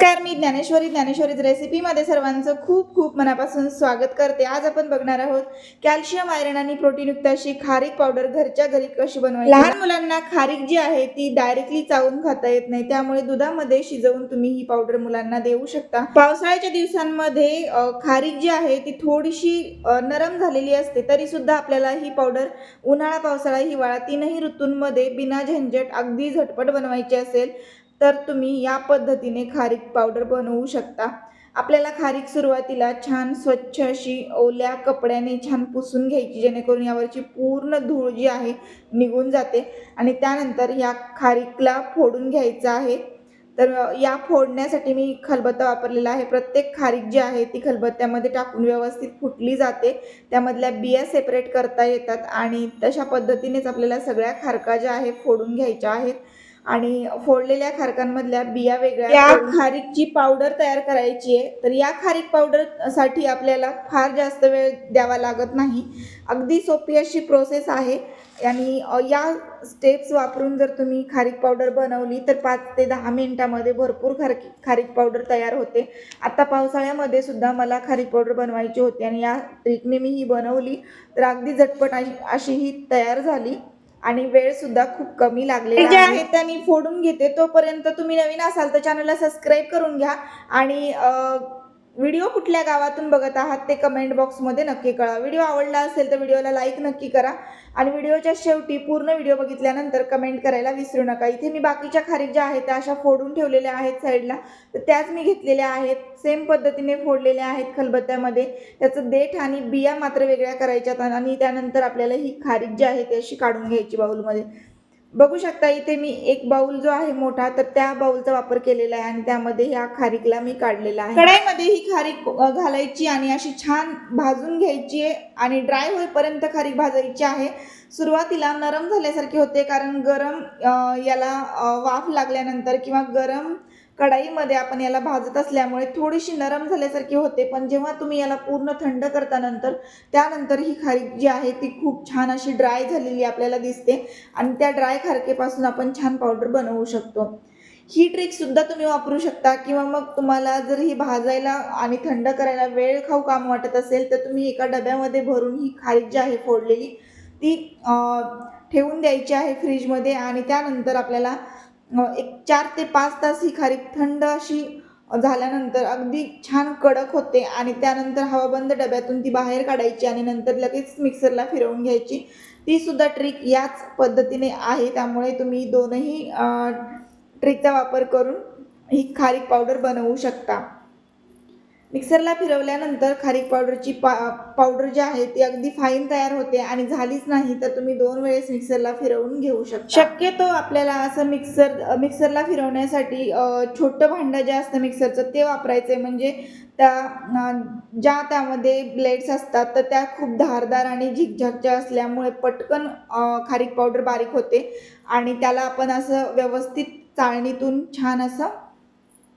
नमस्कार मी ज्ञानेश्वरी. ज्ञानेश्वरीज रेसिपीमध्ये सर्वांचं खूप खूप मनापासून स्वागत करते. आज आपण बघणार आहोत कॅल्शियम आयरन आणि प्रोटीनयुक्त अशी खारीक पावडर घरच्या घरी कशी बनवायची? लहान मुलांना खारीक जी आहे ती डायरेक्टली चावून खाता येत नाही. त्यामुळे दुधामध्ये शिजवून तुम्ही ही पावडर मुलांना देऊ शकता. पावसाळ्याच्या दिवसांमध्ये खारीक जी आहे ती थोडीशी नरम झालेली असते तरी सुद्धा आपल्याला ही पावडर उन्हाळा पावसाळा हिवाळा तीनही ऋतूंमध्ये बिना झंझट अगदी झटपट बनवायची असेल तर तुम्ही या पद्धतीने खारीक पावडर बनवू शकता. आपल्याला खारीक सुरुवातीला छान स्वच्छ अशी ओल्या कपड्याने छान पुसून घ्यायची जेणेकरून यावरची पूर्ण धूळ जी आहे निघून जाते आणि त्यानंतर या खारीकला फोडून घ्यायचं आहे. तर या फोडण्यासाठी मी खलबत्ता वापरलेला आहे. प्रत्येक खारीक जी आहे ती खलबत्त्यामध्ये टाकून व्यवस्थित फुटली जाते. त्यामधल्या बिया सेपरेट करता येतात आणि तशा पद्धतीनेच आपल्याला सगळ्या खारका ज्या आहेत फोडून घ्यायच्या आहेत. आणि फोडलेल्या खारकांमधल्या बिया वेगळ्या या खारीकची पावडर तयार करायची आहे. तर या खारीक पावडरसाठी आपल्याला फार जास्त वेळ द्यावा लागत नाही. अगदी सोपी अशी प्रोसेस आहे. आणि या स्टेप्स वापरून जर तुम्ही खारीक पावडर बनवली तर पाच ते दहा मिनिटामध्ये भरपूर खारकी खारीक पावडर तयार होते. आता पावसाळ्यामध्ये सुद्धा मला खारीक पावडर बनवायची होती आणि या ट्रिकने मी ही बनवली. तर अगदी झटपट अशी अशी ही तयार झाली. आणि वेळ सुद्धा खूप कमी लागले जे आहे. त्या मी फोडून घेते. तोपर्यंत तुम्ही नवीन असाल तर चॅनलला सबस्क्राईब करून घ्या. आणि व्हिडिओ कुठल्या गावातून बघत आहात ते कमेंट बॉक्समध्ये नक्की कळा व्हिडिओ आवडला असेल तर व्हिडिओला लाईक नक्की करा. आणि व्हिडिओच्या शेवटी पूर्ण व्हिडिओ बघितल्यानंतर कमेंट करायला विसरू नका. इथे मी बाकीच्या खारीक ज्या आहेत त्या अशा फोडून ठेवलेल्या आहेत साईडला तर त्याच मी घेतलेल्या आहेत. सेम पद्धतीने फोडलेल्या आहेत खलबत्त्यामध्ये. त्याचं देठ आणि बिया मात्र वेगळ्या करायच्यात आणि त्यानंतर आपल्याला ही खारीक जी आहे ती अशी काढून घ्यायची बाऊलमध्ये बघू शकता इथे मी एक बाउल जो आहे मोठा तर त्या बाउलचा वापर केलेला आहे आणि त्यामध्ये ह्या खारीकला मी काढलेला आहे. कढाईमध्ये ही खारीक घालायची आणि अशी छान भाजून घ्यायची आहे आणि ड्राय होईपर्यंत खारीक भाजायची आहे. सुरुवातीला नरम झाल्यासारखे होते कारण गरम याला वाफ लागल्यानंतर किंवा गरम कढाईमध्ये आपण याला भाजत असल्यामुळे थोडीशी नरम झाल्यासारखी होते पण जेव्हा तुम्ही याला पूर्ण थंड करता नंतर त्यानंतर ही खारीक जी आहे ती खूप छान अशी ड्राय झालेली आपल्याला दिसते आणि त्या ड्राय खारकेपासून आपण छान पावडर बनवू शकतो. ही ट्रिकसुद्धा तुम्ही वापरू शकता किंवा मग तुम्हाला जर ही भाजायला आणि थंड करायला वेळ खाऊ काम वाटत असेल तर तुम्ही एका डब्यामध्ये भरून ही खारीक जी आहे फोडलेली ती ठेवून द्यायची आहे फ्रीजमध्ये आणि त्यानंतर आपल्याला एक चार ते पाच तास ही खारीक थंड अशी झाल्यानंतर अगदी छान कडक होते आणि त्यानंतर हवाबंद डब्यातून ती बाहेर काढायची आणि नंतर लगेच मिक्सरला फिरवून घ्यायची. ती सुद्धा ट्रिक याच पद्धतीने आहे. त्यामुळे तुम्ही दोनही ट्रिकचा वापर करून ही खारीक पावडर बनवू शकता. मिक्सरला फिरवल्यानंतर खारीक पावडरची पा पावडर जी आहे ती अगदी फाईन तयार होते आणि झालीच नाही तर तुम्ही दोन वेळेस मिक्सरला फिरवून घेऊ शकता. शक्यतो आपल्याला असं मिक्सर मिक्सरला फिरवण्यासाठी छोटं भांडं जे असतं मिक्सरचं ते वापरायचं आहे म्हणजे त्या ज्या त्यामध्ये ब्लेड्स असतात तर त्या खूप धारदार आणि झिकझाकच्या असल्यामुळे पटकन खारीक पावडर बारीक होते आणि त्याला आपण असं व्यवस्थित चाळणीतून छान असं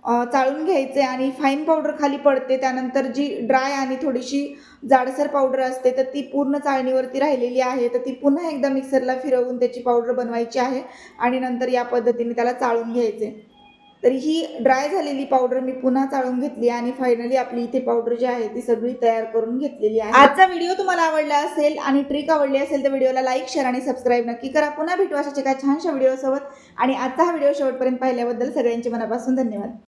चाळून घ्यायचे आणि फाईन पावडर खाली पडते. त्यानंतर जी ड्राय आणि थोडीशी जाडसर पावडर असते तर ती पूर्ण चाळणीवरती राहिलेली आहे. तर ती पुन्हा एकदा मिक्सरला फिरवून त्याची पावडर बनवायची आहे आणि नंतर या पद्धतीने त्याला चाळून घ्यायचे. तर ही ड्राय झालेली पावडर मी पुन्हा चाळून घेतली आणि फायनली आपली इथे पावडर जी आहे ती सगळी तयार करून घेतलेली आहे. आजचा व्हिडिओ तुम्हाला आवडला असेल आणि ट्रिक आवडली असेल तर व्हिडिओला लाईक शेअर आणि सबस्क्राईब नक्की करा. पुन्हा भेटू अशाच एका छानशा व्हिडिओसोबत आणि आजचा हा व्हिडिओ शेवटपर्यंत पाहिल्याबद्दल सगळ्यांचे मनापासून धन्यवाद.